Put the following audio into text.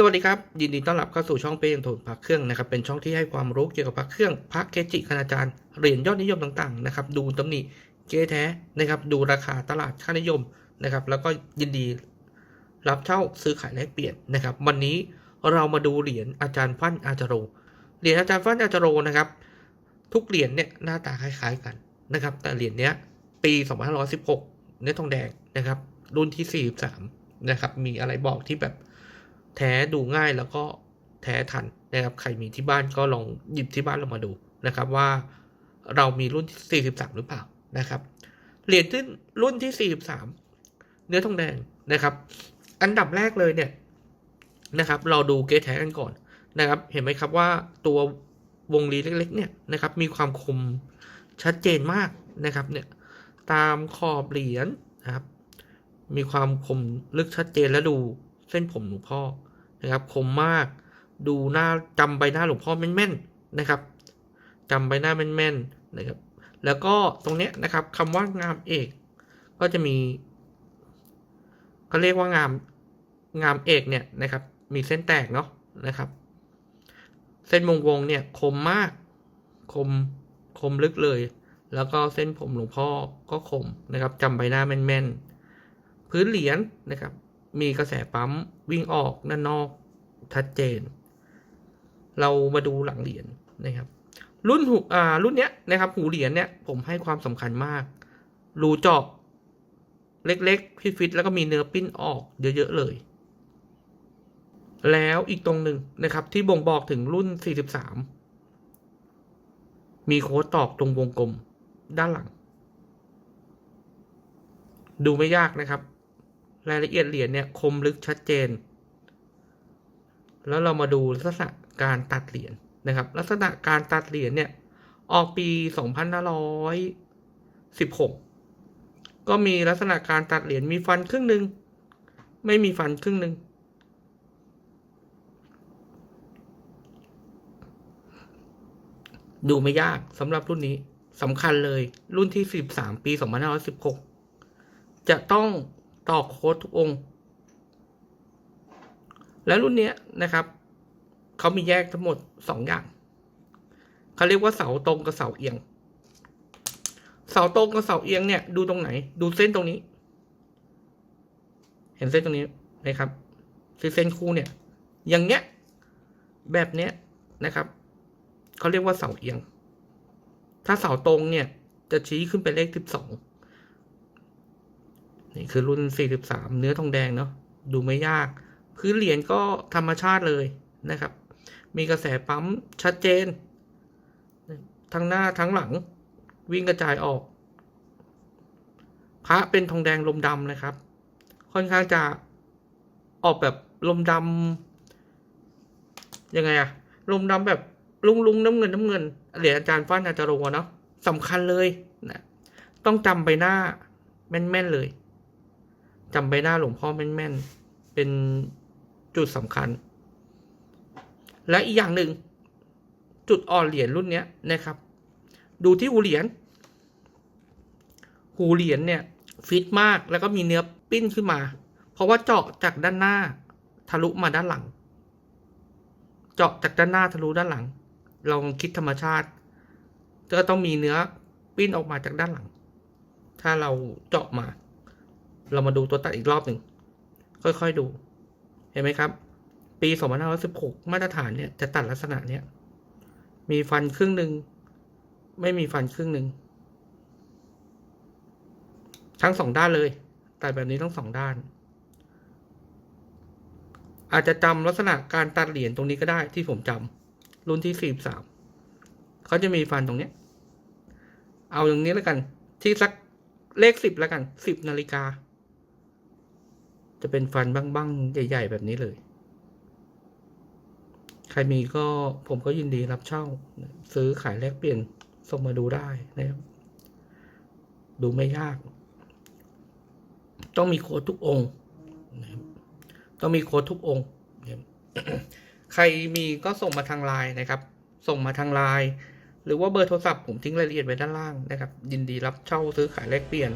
สวัสดีครับ ยินดีต้อนรับเข้าสู่ช่องเป้ยังทนพักเครื่องนะครับเป็นช่องที่ให้ความรู้เกี่ยวกับพักเครื่องพักเกจิคณาจารย์เหรียญยอดนิยมต่างๆนะครับดูตำหนิเก๊แท้นะครับดูราคาตลาดค่านิยมนะครับแล้วก็ยินดีรับเช่าซื้อขายแลกเปลี่ยนนะครับวันนี้เรามาดูเหรียญอาจารย์ฟั่นอาจารโรเหรียญอาจารย์ฟั่นอาจารโรนะครับทุกเหรียญเนี่ยหน้าตาคล้ายๆกันนะครับแต่เหรียญเนี้ยปี2516เนื้อทองแดงนะครับรุ่นที่43นะครับมีอะไรบอกที่แบบ แท้ดูง่ายแล้วก็แท้ทันนะครับใครมีที่บ้านก็ลองหยิบที่บ้านเรามาดูนะครับว่าเรามีรุ่นที่43 หรือเปล่านะครับเหรียญที่รุ่นที่ 43 เนื้อทองแดงนะครับ อันดับแรกเลยเนี่ยนะครับ เราดูเกจแท้กันก่อนนะครับ เห็นไหมครับว่าตัววงรีเล็ก ๆ เนี่ยนะครับ มีความคมชัดเจนมากนะครับเนี่ยตามขอบเหรียญนะครับ มีความคมลึกชัดเจนและดูเส้นผมหลวงพ่อ นะครับคมมาก ดูหน้าจำใบหน้าหลวงพ่อแม่นๆนะครับจำใบหน้าแม่นๆนะครับ แล้วก็ตรงเนี้ยนะครับคำว่างามเอก ก็จะมีเขาเรียกว่างามงามเอกเนี่ยนะครับ มีเส้นแตกเนาะนะครับ เส้นวงวงเนี่ยคมมาก คมคมลึกเลย แล้วก็เส้นผมหลวงพ่อก็คมนะครับจำใบหน้าแม่นๆ พื้นเหรียญนะครับ มีกระแสปั๊มวิ่งออกด้านนอกชัดเจน เรามาดูหลังเหรียญนะครับ รุ่นหูอ่ารุ่นเนี้ยนะครับหูเหรียญเนี่ยผมให้ความสำคัญมาก รูเจาะเล็กๆฟิตๆแล้วก็มีเนื้อปิ้นออกเยอะๆเลย แล้วอีกตรงหนึ่งนะครับ ที่บ่งบอกถึงรุ่น 43 มีโค้ดตอกตรงวงกลมด้านหลัง ดูไม่ยากนะครับ รายละเอียดเหรียญเนี่ยคมลึกชัดเจน แล้วเรามาดูลักษณะการตัดเหรียญนะครับ ลักษณะการตัดเหรียญเนี่ยออกปี 2516 ก็มีลักษณะการตัดเหรียญมีฟันครึ่งหนึ่งไม่มีฟันครึ่งหนึ่งดูไม่ยากสำหรับรุ่นนี้สำคัญเลยรุ่นที่ 13 ปี 2516 จะต้อง ต่อโค้ดทุกองค์ และรุ่นเนี้ยนะครับ เขามีแยกทั้งหมด 2 อย่าง เขาเรียกว่าเสาตรงกับเสาเอียง เสาตรงกับเสาเอียงเนี่ย ดูตรงไหน ดูเส้นตรงนี้ เห็นเส้นตรงนี้ไหมครับคือเส้นคู่เนี่ย อย่างเนี้ย แบบเนี้ยนะครับ เขาเรียกว่าเสาเอียง ถ้าเสาตรงเนี่ย จะชี้ขึ้นเป็นเลขสิบสอง นี่คือรุ่น 43 เนื้อทองแดงเนาะดูไม่ยาก พื้นเหรียญก็ธรรมชาติเลยนะครับ มีกระแสปั๊มชัดเจน ทั้งหน้าทั้งหลังวิ่งกระจายออก พระเป็นทองแดงลมดำนะครับ ค่อนข้างจะออกแบบลมดำยังไงอะลมดำแบบลุงลุงน้ำเงินน้ำเงินเหรียญอาจารย์ฟ้านอาจารย์โรเนาะสำคัญเลยนะต้องจำใบหน้าแม่นๆเลย จำใบหน้าหลวงพ่อแม่นๆ เป็นจุดสำคัญ และอีกอย่างหนึ่ง จุดอ่อนเหรียญรุ่นนี้นะครับ ดูที่หูเหรียญหูเหรียญเนี่ยฟิตมากแล้วก็มีเนื้อปิ้นขึ้นมา เพราะว่าเจาะจากด้านหน้าทะลุมาด้านหลัง เจาะจากด้านหน้าทะลุด้านหลังลองคิดธรรมชาติก็ต้องมีเนื้อปิ้นออกมาจากด้านหลัง ถ้าเราเจาะมา เรามาดูตัวตัดอีกรอบหนึ่ง ค่อยๆดู เห็นไหมครับ ปี 2516 มาตรฐานเนี่ยจะตัดลักษณะเนี้ย มีฟันครึ่งหนึ่ง ไม่มีฟันครึ่งหนึ่ง ทั้งสองด้านเลย ตัดแบบนี้ทั้งสองด้าน อาจจะจำลักษณะการตัดเหรียญตรงนี้ก็ได้ที่ผมจำรุ่นที่ 43เขาจะมีฟันตรงเนี้ย เอาอย่างนี้แล้วกัน ที่สักเลขสิบแล้วกันสิบนาฬิกา จะเป็นฟันบ้างๆ ใหญ่ ๆ แบบนี้เลย ใครมีก็ผมก็ยินดีรับเช่า ซื้อขายแลกเปลี่ยนส่งมาดูได้นะครับ ดูไม่ยาก ต้องมีโค้ดทุกองค์นะครับต้องมีโค้ดทุกองค์ใครมีก็ส่งมาทางไลน์นะครับ ส่งมาทางไลน์หรือว่าเบอร์โทรศัพท์ผมทิ้งรายละเอียดไว้ด้านล่างนะครับ ยินดีรับเช่าซื้อขายแลกเปลี่ยน